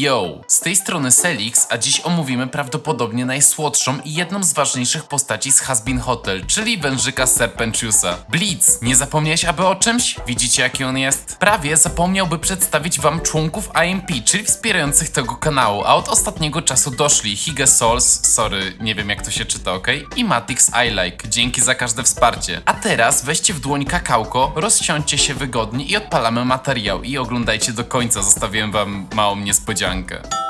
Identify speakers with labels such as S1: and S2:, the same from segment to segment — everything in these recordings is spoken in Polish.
S1: Yo! Z tej strony Selix, a dziś omówimy prawdopodobnie najsłodszą i jedną z ważniejszych postaci z Hasbin Hotel, czyli wężyka Serpentiusa. Blitz, nie zapomniałeś aby o czymś? Widzicie jaki on jest? Prawie zapomniałby przedstawić wam członków IMP, czyli wspierających tego kanału, a od ostatniego czasu doszli Hige Souls, sorry, nie wiem jak to się czyta, ok? I Matix I Like, dzięki za każde wsparcie. A teraz weźcie w dłoń kakałko, rozsiądźcie się wygodnie i odpalamy materiał i oglądajcie do końca, zostawiłem wam małą niespodziankę. Bianca.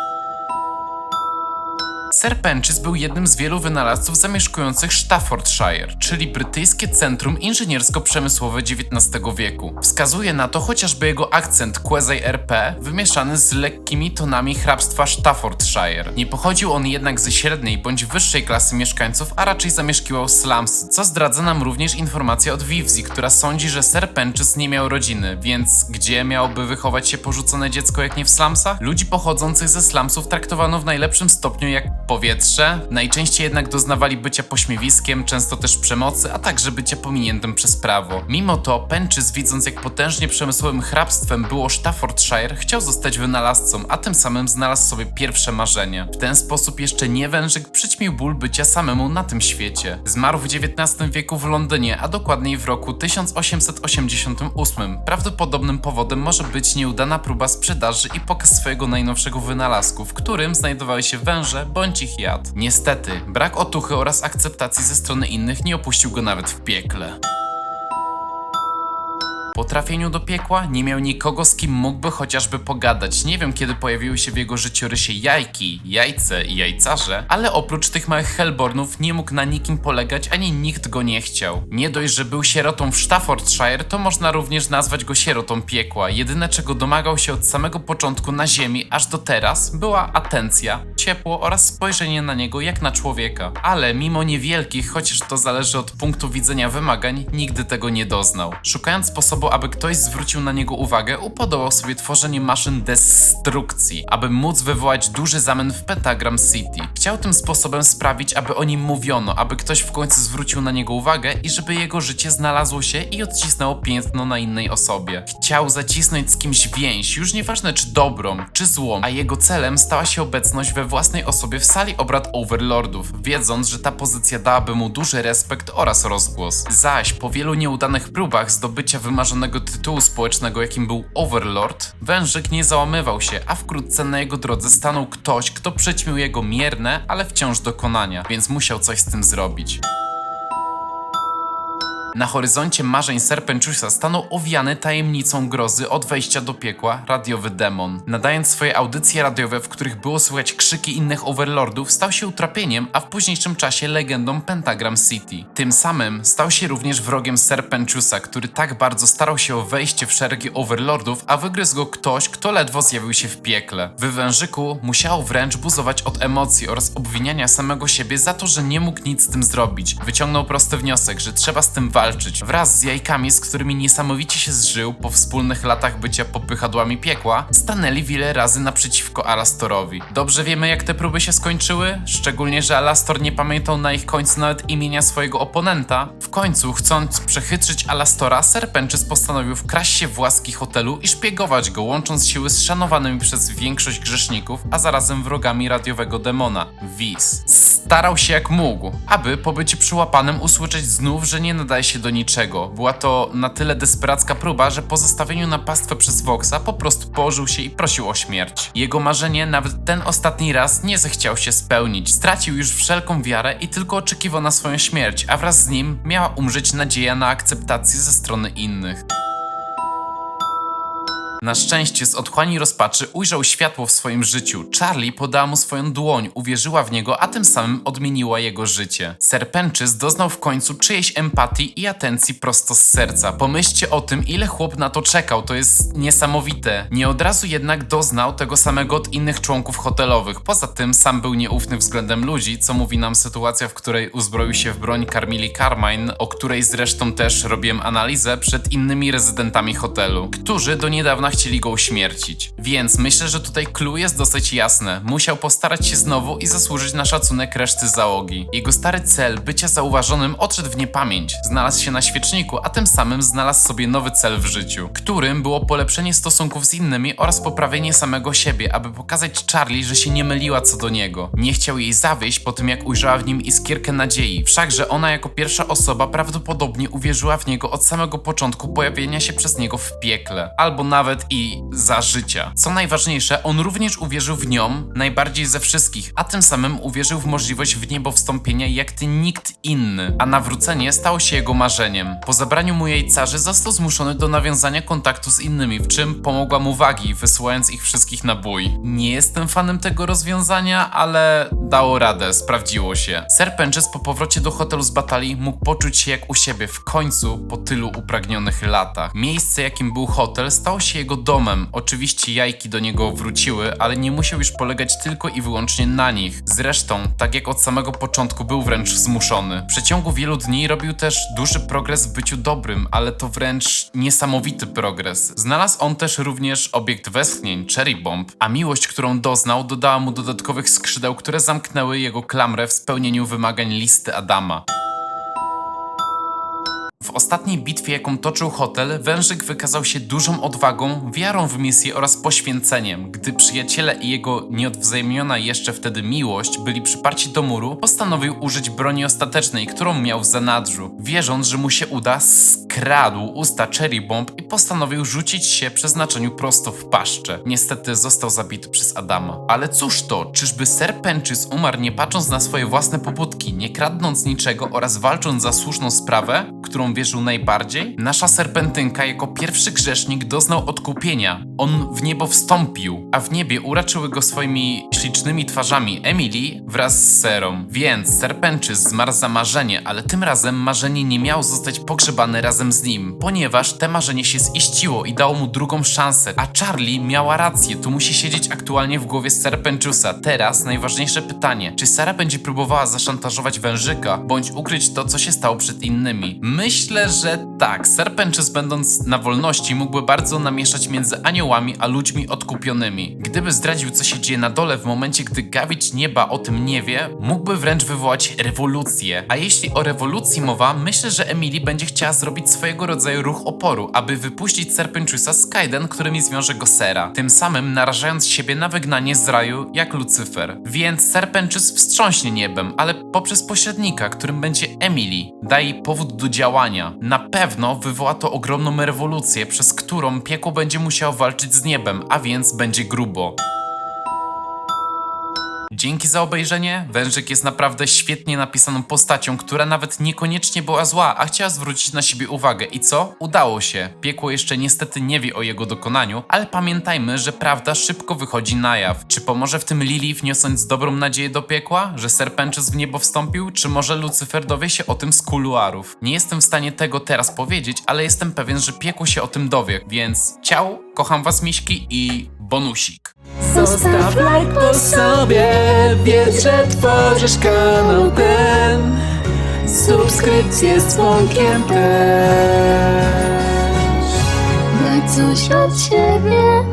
S1: Serpenczys był jednym z wielu wynalazców zamieszkujących Staffordshire, czyli brytyjskie centrum inżyniersko-przemysłowe XIX wieku. Wskazuje na to chociażby jego akcent quasi-RP wymieszany z lekkimi tonami hrabstwa Staffordshire. Nie pochodził on jednak ze średniej bądź wyższej klasy mieszkańców, a raczej zamieszkiwał slumsy, co zdradza nam również informacja od Vivzi, która sądzi, że Serpenczys nie miał rodziny, więc gdzie miałoby wychować się porzucone dziecko jak nie w slumsach? Ludzi pochodzących ze slumsów traktowano w najlepszym stopniu jak powietrze, najczęściej jednak doznawali bycia pośmiewiskiem, często też przemocy, a także bycia pominiętym przez prawo. Mimo to Penczys, widząc jak potężnie przemysłowym hrabstwem było Staffordshire, chciał zostać wynalazcą, a tym samym znalazł sobie pierwsze marzenie. W ten sposób jeszcze nie wężyk przyćmił ból bycia samemu na tym świecie. Zmarł w XIX wieku w Londynie, a dokładniej w roku 1888. Prawdopodobnym powodem może być nieudana próba sprzedaży i pokaz swojego najnowszego wynalazku, w którym znajdowały się węże bądź jad. Niestety, brak otuchy oraz akceptacji ze strony innych nie opuścił go nawet w piekle. Po trafieniu do piekła nie miał nikogo, z kim mógłby chociażby pogadać. Nie wiem, kiedy pojawiły się w jego życiorysie jajki, jajce i jajcarze, ale oprócz tych małych Hellbornów nie mógł na nikim polegać, ani nikt go nie chciał. Nie dość, że był sierotą w Staffordshire, to można również nazwać go sierotą piekła. Jedyne, czego domagał się od samego początku na ziemi, aż do teraz, była atencja, ciepło oraz spojrzenie na niego jak na człowieka. Ale mimo niewielkich, chociaż to zależy od punktu widzenia wymagań, nigdy tego nie doznał. Szukając sposobu, aby ktoś zwrócił na niego uwagę, upodobał sobie tworzenie maszyn destrukcji, aby móc wywołać duży zamęt w Pentagram City. Chciał tym sposobem sprawić, aby o nim mówiono, aby ktoś w końcu zwrócił na niego uwagę i żeby jego życie znalazło się i odcisnęło piętno na innej osobie. Chciał zacisnąć z kimś więź, już nieważne czy dobrą, czy złą, a jego celem stała się obecność we własnej osobie w sali obrad Overlordów, wiedząc, że ta pozycja dałaby mu duży respekt oraz rozgłos. Zaś po wielu nieudanych próbach zdobycia wymarzonego tytułu społecznego, jakim był Overlord, wężyk nie załamywał się, a wkrótce na jego drodze stanął ktoś, kto przyćmił jego mierne, ale wciąż dokonania, więc musiał coś z tym zrobić. Na horyzoncie marzeń Serpenczusa stanął owiany tajemnicą grozy od wejścia do piekła radiowy demon. Nadając swoje audycje radiowe, w których było słychać krzyki innych overlordów, stał się utrapieniem, a w późniejszym czasie legendą Pentagram City. Tym samym stał się również wrogiem Serpenchusa, który tak bardzo starał się o wejście w szeregi overlordów, a wygryzł go ktoś, kto ledwo zjawił się w piekle. W wężyku musiał wręcz buzować od emocji oraz obwiniania samego siebie za to, że nie mógł nic z tym zrobić. Wyciągnął prosty wniosek, że trzeba z tym walczyć walczyć. Wraz z jajkami, z którymi niesamowicie się zżył po wspólnych latach bycia popychadłami piekła, stanęli wiele razy naprzeciwko Alastorowi. Dobrze wiemy, jak te próby się skończyły, szczególnie, że Alastor nie pamiętał na ich końcu nawet imienia swojego oponenta. W końcu, chcąc przechytrzyć Alastora, Serpenczys postanowił wkraść się w łaski hotelu i szpiegować go, łącząc siły z szanowanymi przez większość grzeszników, a zarazem wrogami radiowego demona, Wiz. Starał się jak mógł, aby po byciu przyłapanym usłyszeć znów, że nie nadaje się do niczego. Była to na tyle desperacka próba, że po zostawieniu na pastwę przez Voxa po prostu położył się i prosił o śmierć. Jego marzenie nawet ten ostatni raz nie zechciał się spełnić. Stracił już wszelką wiarę i tylko oczekiwał na swoją śmierć, a wraz z nim miała umrzeć nadzieja na akceptację ze strony innych. Na szczęście z otchłani rozpaczy ujrzał światło w swoim życiu. Charlie podała mu swoją dłoń, uwierzyła w niego, a tym samym odmieniła jego życie. Serpenczys doznał w końcu czyjejś empatii i atencji prosto z serca. Pomyślcie o tym, ile chłop na to czekał, to jest niesamowite. Nie od razu jednak doznał tego samego od innych członków hotelowych. Poza tym sam był nieufny względem ludzi, co mówi nam sytuacja, w której uzbroił się w broń Carmili Carmine, o której zresztą też robiłem analizę przed innymi rezydentami hotelu, którzy do niedawna chcieli go uśmiercić. Więc myślę, że tutaj clue jest dosyć jasne. Musiał postarać się znowu i zasłużyć na szacunek reszty załogi. Jego stary cel bycia zauważonym odszedł w niepamięć. Znalazł się na świeczniku, a tym samym znalazł sobie nowy cel w życiu, którym było polepszenie stosunków z innymi oraz poprawienie samego siebie, aby pokazać Charlie, że się nie myliła co do niego. Nie chciał jej zawieść po tym, jak ujrzała w nim iskierkę nadziei, wszakże ona jako pierwsza osoba prawdopodobnie uwierzyła w niego od samego początku pojawienia się przez niego w piekle, albo nawet i za życia. Co najważniejsze, on również uwierzył w nią najbardziej ze wszystkich, a tym samym uwierzył w możliwość w niebo wstąpienia jak ty nikt inny, a nawrócenie stało się jego marzeniem. Po zabraniu mu jej carzy został zmuszony do nawiązania kontaktu z innymi, w czym pomogła mu Wagi, wysyłając ich wszystkich na bój. Nie jestem fanem tego rozwiązania, ale dało radę, sprawdziło się. Serpenczes po powrocie do hotelu z batalii mógł poczuć się jak u siebie w końcu po tylu upragnionych latach. Miejsce jakim był hotel stało się jego domem. Oczywiście jajki do niego wróciły, ale nie musiał już polegać tylko i wyłącznie na nich. Zresztą, tak jak od samego początku był wręcz zmuszony. W przeciągu wielu dni robił też duży progres w byciu dobrym, ale to wręcz niesamowity progres. Znalazł on też również obiekt westchnień, Cherry Bomb, a miłość, którą doznał, dodała mu dodatkowych skrzydeł, które zamknęły jego klamrę w spełnieniu wymagań listy Adama. W ostatniej bitwie, jaką toczył hotel, Wężyk wykazał się dużą odwagą, wiarą w misję oraz poświęceniem. Gdy przyjaciele i jego nieodwzajemniona jeszcze wtedy miłość byli przyparci do muru, postanowił użyć broni ostatecznej, którą miał w zanadrzu. Wierząc, że mu się uda, skradł usta Cherry Bomb i postanowił rzucić się przeznaczeniu prosto w paszczę. Niestety został zabity przez Adama. Ale cóż to, czyżby Ser Penchys umarł nie patrząc na swoje własne pobudki, nie kradnąc niczego oraz walcząc za słuszną sprawę, którą wierzył najbardziej? Nasza serpentynka jako pierwszy grzesznik doznał odkupienia. On w niebo wstąpił, a w niebie uraczyły go swoimi ślicznymi twarzami Emily wraz z Serą. Więc Serpenczys zmarł za marzenie, ale tym razem marzenie nie miało zostać pogrzebane razem z nim, ponieważ te marzenie się ziściło i dało mu drugą szansę. A Charlie miała rację, tu musi siedzieć aktualnie w głowie Serpenchusa. Teraz najważniejsze pytanie, czy Sara będzie próbowała zaszantażować wężyka, bądź ukryć to, co się stało przed innymi? Myślę, że tak. Serpenczys będąc na wolności mógłby bardzo namieszać między aniołami a ludźmi odkupionymi. Gdyby zdradził, co się dzieje na dole w momencie, gdy Gawicz nieba o tym nie wie, mógłby wręcz wywołać rewolucję. A jeśli o rewolucji mowa, myślę, że Emily będzie chciała zrobić swojego rodzaju ruch oporu, aby wypuścić Serpenchusa z Kaiden, którymi zwiąże go Sera, tym samym narażając siebie na wygnanie z raju jak Lucyfer. Więc Serpenchus wstrząśnie niebem, ale poprzez pośrednika, którym będzie Emily, da jej powód do działania. Na pewno wywoła to ogromną rewolucję, przez którą piekło będzie musiało walczyć z niebem, a więc będzie grubo. Dzięki za obejrzenie. Wężyk jest naprawdę świetnie napisaną postacią, która nawet niekoniecznie była zła, a chciała zwrócić na siebie uwagę. I co? Udało się. Piekło jeszcze niestety nie wie o jego dokonaniu, ale pamiętajmy, że prawda szybko wychodzi na jaw. Czy pomoże w tym Lilith niosąc dobrą nadzieję do piekła, że Serpenczys w niebo wstąpił, czy może Lucyfer dowie się o tym z kuluarów? Nie jestem w stanie tego teraz powiedzieć, ale jestem pewien, że piekło się o tym dowie, więc ciao, kocham was miśki i bonusik.
S2: Zostaw like po sobie, wiedz, że tworzysz kanał ten. Subskrypcję z dzwonkiem też.
S3: Daj coś od siebie,